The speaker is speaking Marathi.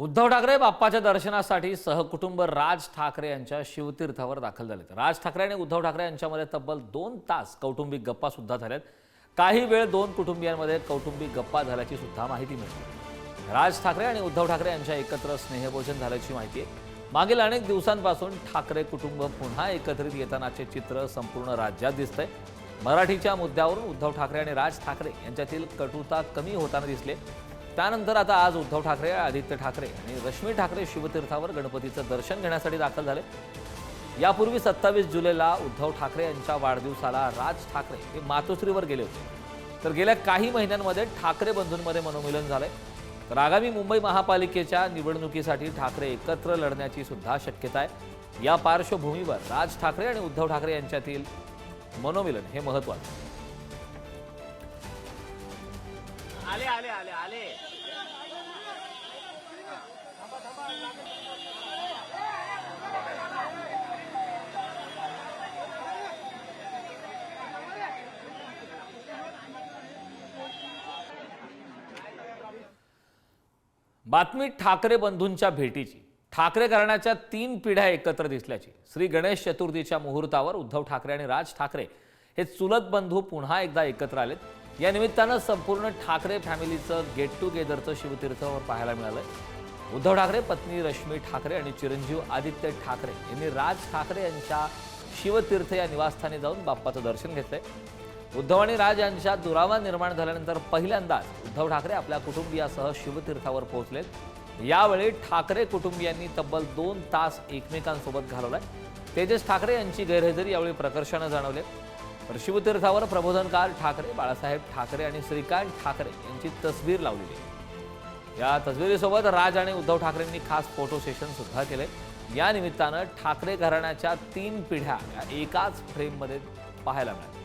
उद्धव ठाकरे बाप्पाच्या दर्शनासाठी सहकुटुंब राज ठाकरे यांच्या शिवतीर्थावर दाखल झालेत. राज ठाकरे आणि उद्धव ठाकरे यांच्यामध्ये तब्बल दोन तास कौटुंबिक गप्पा सुद्धा झाल्यात. काही वेळ दोन कुटुंबियांमध्ये कौटुंबिक गप्पा झाल्याची सुद्धा माहिती मिळते. राज ठाकरे आणि उद्धव ठाकरे यांच्या एकत्र स्नेहभोजन झाल्याची माहिती आहे. मागील अनेक दिवसांपासून ठाकरे कुटुंब पुन्हा एकत्रित येतानाचे चित्र संपूर्ण राज्यात दिसतंय. मराठीच्या मुद्द्यावरून उद्धव ठाकरे आणि राज ठाकरे यांच्यातील कटुता कमी होताना दिसले. त्यानंतर आता आज उद्धव ठाकरे आदित्य ठाकरे आणि रश्मी ठाकरे शिवतीर्थावर गणपतीचं दर्शन घेण्यासाठी दाखल झाले. यापूर्वी सत्तावीस जुलैला उद्धव ठाकरे यांच्या वाढदिवसाला राज ठाकरे हे मातोश्रीवर गेले होते. तर गेल्या काही महिन्यांमध्ये ठाकरे बंधूंमध्ये मनोमिलन झालंय. तर आगामी मुंबई महापालिकेच्या निवडणुकीसाठी ठाकरे एकत्र लढण्याची सुद्धा शक्यता आहे. या पार्श्वभूमीवर राज ठाकरे आणि उद्धव ठाकरे यांच्यातील मनोमिलन हे महत्वाचं आले आले आले आले. बातमी ठाकरे बंधूंच्या भेटीची. ठाकरे घराण्याच्या तीन पिढ्या एकत्र दिसल्याची. श्री गणेश चतुर्थीच्या मुहूर्तावर उद्धव ठाकरे आणि राज ठाकरे हे चुलत बंधू पुन्हा एकदा एकत्र आलेत. या निमित्तानं संपूर्ण ठाकरे फॅमिलीचं गेट टुगेदरचं शिवतीर्थावर पाहायला मिळालं उद्धव ठाकरे पत्नी रश्मी ठाकरे आणि चिरंजीव आदित्य ठाकरे यांनी राज ठाकरे यांच्या शिवतीर्थ या निवासस्थानी जाऊन बाप्पाचं दर्शन घेतलंय. उद्धव आणि राज यांच्या दुरावा निर्माण झाल्यानंतर पहिल्यांदाच उद्धव ठाकरे आपल्या कुटुंबियासह शिवतीर्थावर पोहोचलेत. यावेळी ठाकरे कुटुंबियांनी तब्बल दोन तास एकमेकांसोबत घालवलाय. तेजस ठाकरे यांची गैरहजेरी यावेळी प्रकर्षानं जाणवले तर शिवतीर्थावर प्रबोधनकार ठाकरे बाळासाहेब ठाकरे आणि श्रीकांत ठाकरे यांची तस्वीर लावलेली आहे. या तस्वीरीसोबत राज आणि उद्धव ठाकरेंनी खास फोटो सेशन सुद्धा केले. या निमित्तानं ठाकरे घराण्याच्या तीन पिढ्या या एकाच फ्रेममध्ये पाहायला मिळाल्या.